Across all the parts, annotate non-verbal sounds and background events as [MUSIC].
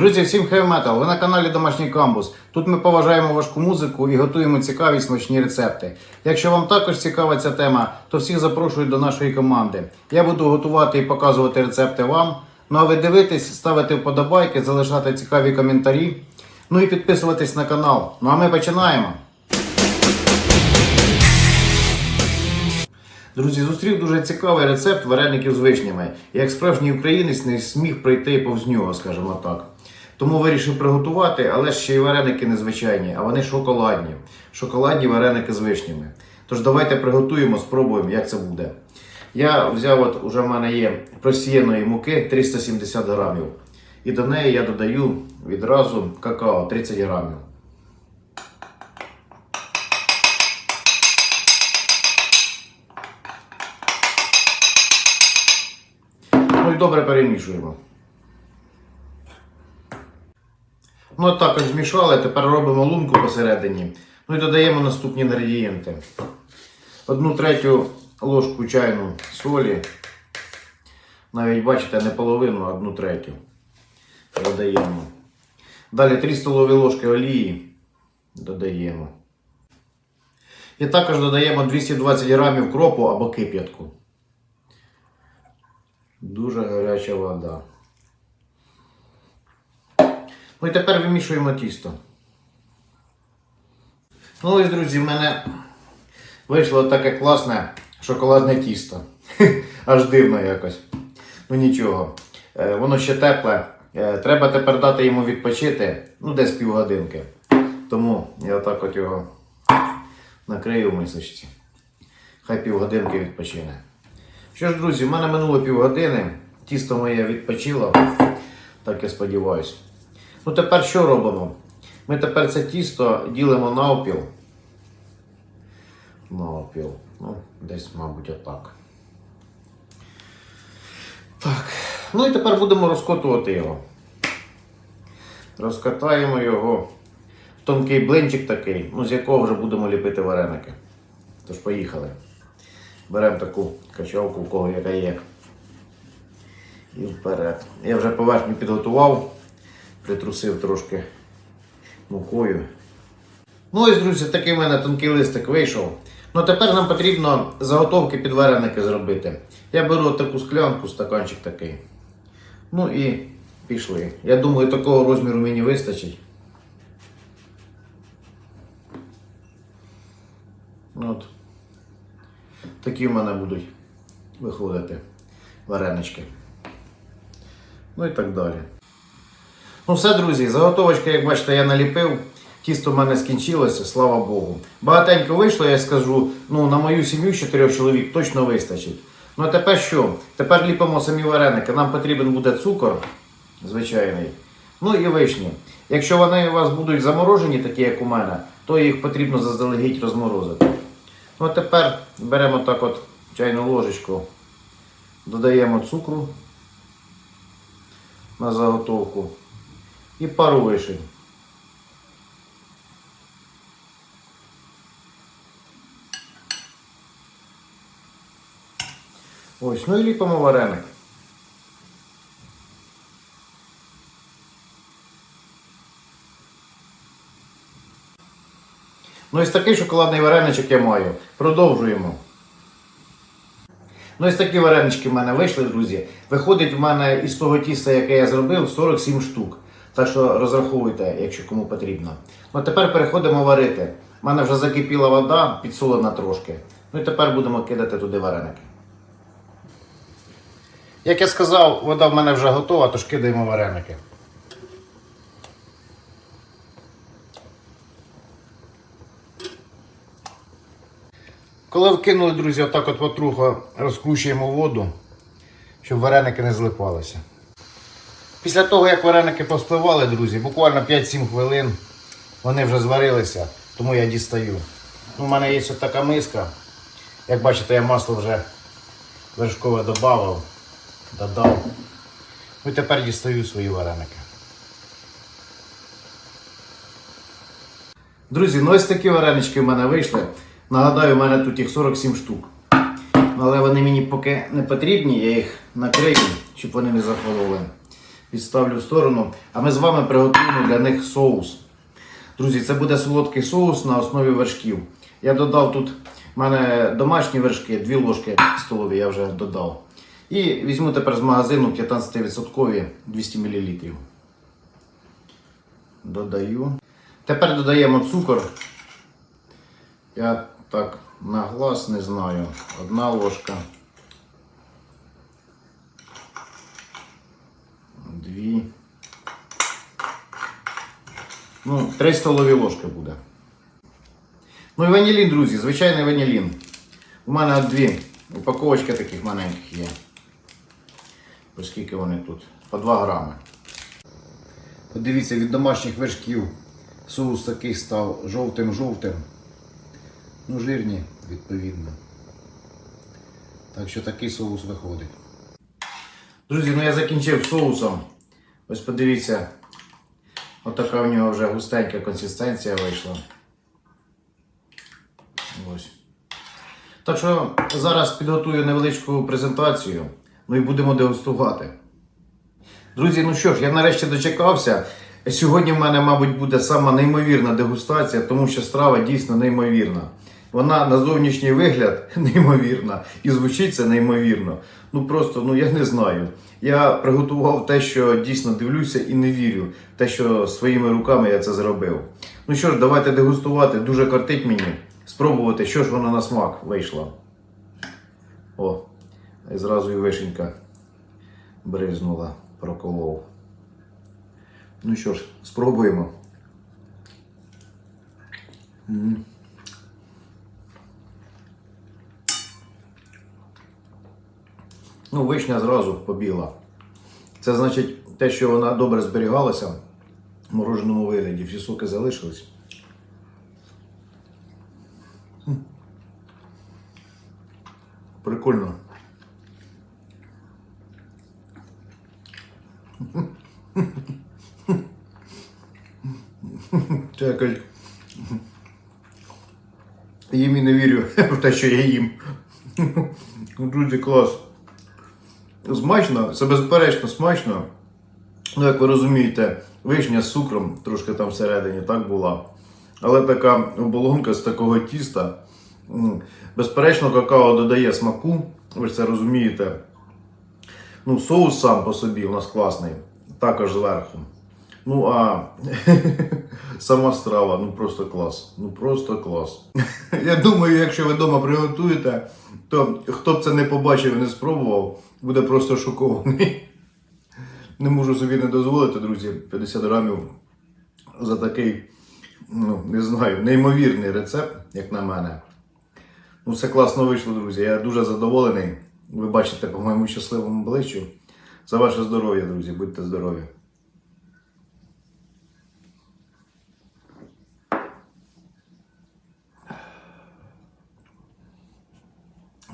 Друзі, всім хай метал! Ви на каналі Домашній Камбус. Тут ми поважаємо важку музику і готуємо цікаві смачні рецепти. Якщо вам також цікава ця тема, то всіх запрошую до нашої команди. Я буду готувати і показувати рецепти вам. Ну а ви дивитесь, ставити вподобайки, залишати цікаві коментарі. Ну і підписуватись на канал. Ну а ми починаємо. Друзі, зустрів дуже цікавий рецепт вареників з вишнями. Як справжній українець не зміг пройти повз нього, скажімо так. Тому вирішив приготувати, але ще й вареники незвичайні, а вони шоколадні. Шоколадні вареники з вишнями. Тож давайте приготуємо, спробуємо, як це буде. Я взяв, от уже в мене є просіяної муки 370 грамів. І до неї я додаю відразу какао 30 грамів. Ну і добре перемішуємо. Ну, от так змішали, тепер робимо лунку посередині. Ну і додаємо наступні інгредієнти. Одну третю ложку чайну солі. Навіть бачите, не половину, а одну третю. Додаємо. Далі 3 столові ложки олії. Додаємо. І також додаємо 220 грамів кропу або кип'ятку. Дуже гаряча вода. Ну і тепер вимішуємо тісто. Ну ось, друзі, в мене вийшло таке класне шоколадне тісто. [LAUGHS] Аж дивно якось. Ну нічого. Е, Воно ще тепле. Е, Треба тепер дати йому відпочити, ну десь півгодинки. Тому я отак от його накрию в мисочці. Хай півгодинки відпочине. Що ж, друзі, в мене минуло півгодини. Тісто моє відпочило. Так я сподіваюся. Ну тепер що робимо? Ми тепер це тісто ділимо навпіл. Навпіл. Ну, десь, мабуть, отак. Так. Ну і тепер будемо розкотувати його. Розкатаємо його в тонкий блинчик такий, ну, з якого вже будемо ліпити вареники. Тож поїхали. Беремо таку качалку, у кого яка є. І вперед. Я вже поверхню підготував, притрусив трошки мукою. Ну ось, друзі, такий в мене тонкий листик вийшов. Ну тепер нам потрібно заготовки під вареники зробити. Я беру таку склянку, стаканчик такий. Ну і пішли. Я думаю, такого розміру мені вистачить. От. Такі в мене будуть виходити варенички. Ну і так далі. Ну все, друзі, заготовочка, як бачите, я наліпив. Тісто в мене скінчилося, слава Богу. Багатенько вийшло, я скажу, ну на мою сім'ю з чотирьох чоловік точно вистачить. Ну а тепер що? Тепер ліпимо самі вареники. Нам потрібен буде цукор звичайний. Ну і вишні. Якщо вони у вас будуть заморожені, такі як у мене, то їх потрібно заздалегідь розморозити. Ну а тепер беремо так от чайну ложечку, додаємо цукру на заготовку і пару вишень. Ось, ну і ліпимо вареник. Ну, ось такий шоколадний вареничок я маю. Продовжуємо. Ну, ось такі варенички в мене вийшли, друзі. Виходить в мене із того тіста, яке я зробив, 47 штук. Так що розраховуйте, якщо кому потрібно. Ну, тепер переходимо варити. У мене вже закипіла вода, підсолена трошки. Ну і тепер будемо кидати туди вареники. Як я сказав, вода в мене вже готова, тож кидаємо вареники. Коли вкинули, друзі, отак от потроху розкручуємо воду, щоб вареники не злипалися. Після того, як вареники поспливали, друзі, буквально 5-7 хвилин вони вже зварилися, тому я дістаю. У мене є ось така миска. Як бачите, я масло вже вершкове додав, додав. Ну тепер дістаю свої вареники. Друзі, ну ось такі варенички в мене вийшли. Нагадаю, у мене тут їх 47 штук. Але вони мені поки не потрібні, я їх накрию, щоб вони не захололи. Відставлю в сторону. А ми з вами приготуємо для них соус. Друзі, це буде солодкий соус на основі вершків. Я додав тут в мене домашні вершки, 2 ложки столові я вже додав. І візьму тепер з магазину 15% 200 мл. Додаю. Тепер додаємо цукор. Я так на глаз не знаю. Одна ложка. Дві. Ну, 3 столові ложки буде. Ну і ванілін, друзі, звичайний ванілін. У мене дві упаковочки таких маленьких є. Оскільки вони тут? По 2 грами. Подивіться, від домашніх вершків соус такий став жовтим-жовтим. Ну, жирні, відповідно. Так що такий соус виходить. Друзі, ну я закінчив соусом. Ось подивіться, отака в нього вже густенька консистенція вийшла. Ось. Так що зараз підготую невеличку презентацію, ну і будемо дегустувати. Друзі, ну що ж, я нарешті дочекався. Сьогодні в мене, мабуть, буде сама неймовірна дегустація, тому що страва дійсно неймовірна. Вона на зовнішній вигляд [LAUGHS] неймовірна і звучить це неймовірно. Ну просто, ну я не знаю. Я приготував те, що дійсно дивлюся і не вірю. Те, що своїми руками я це зробив. Ну що ж, давайте дегустувати. Дуже кортить мені. Спробувати, що ж воно на смак вийшло. О, і зразу і вишенька бризнула, проколов. Ну що ж, спробуємо. М. Ну, вишня зразу побіла. Це значить те, що вона добре зберігалася в мороженому вигляді, всі соки залишились. Прикольно. Це якось. Їм і не вірю [LAUGHS] в те, що я їм. Друзі, клас. Смачно, це безперечно смачно. Ну, як ви розумієте, вишня з цукром трошки там всередині так була. Але така оболонка з такого тіста. Безперечно, какао додає смаку, ви ж це розумієте. Ну, соус сам по собі у нас класний, також зверху. Ну а [LAUGHS] сама страва, ну просто клас. Ну просто клас. [LAUGHS] Я думаю, якщо ви вдома приготуєте, то хто б це не побачив і не спробував, буде просто шокований. Не можу собі не дозволити, друзі, 50 грамів за такий, ну, не знаю, неймовірний рецепт, як на мене. Ну, все класно вийшло, друзі. Я дуже задоволений. Ви бачите по моєму щасливому обличчю. За ваше здоров'я, друзі, будьте здорові.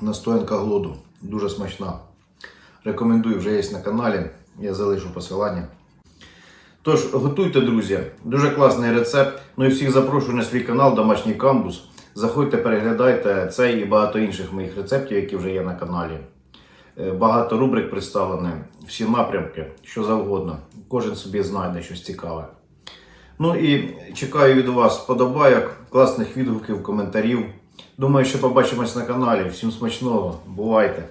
Настоянка глоду. Дуже смачна. Рекомендую, вже є на каналі. Я залишу посилання. Тож, готуйте, друзі. Дуже класний рецепт. Ну і всіх запрошую на свій канал Домашній камбус. Заходьте, переглядайте цей і багато інших моїх рецептів, які вже є на каналі. Е, Багато рубрик представлені, всі напрямки, що завгодно. Кожен собі знайде щось цікаве. Ну і чекаю від вас подобайок, класних відгуків, коментарів. Думаю, що побачимось на каналі. Всім смачного. Бувайте!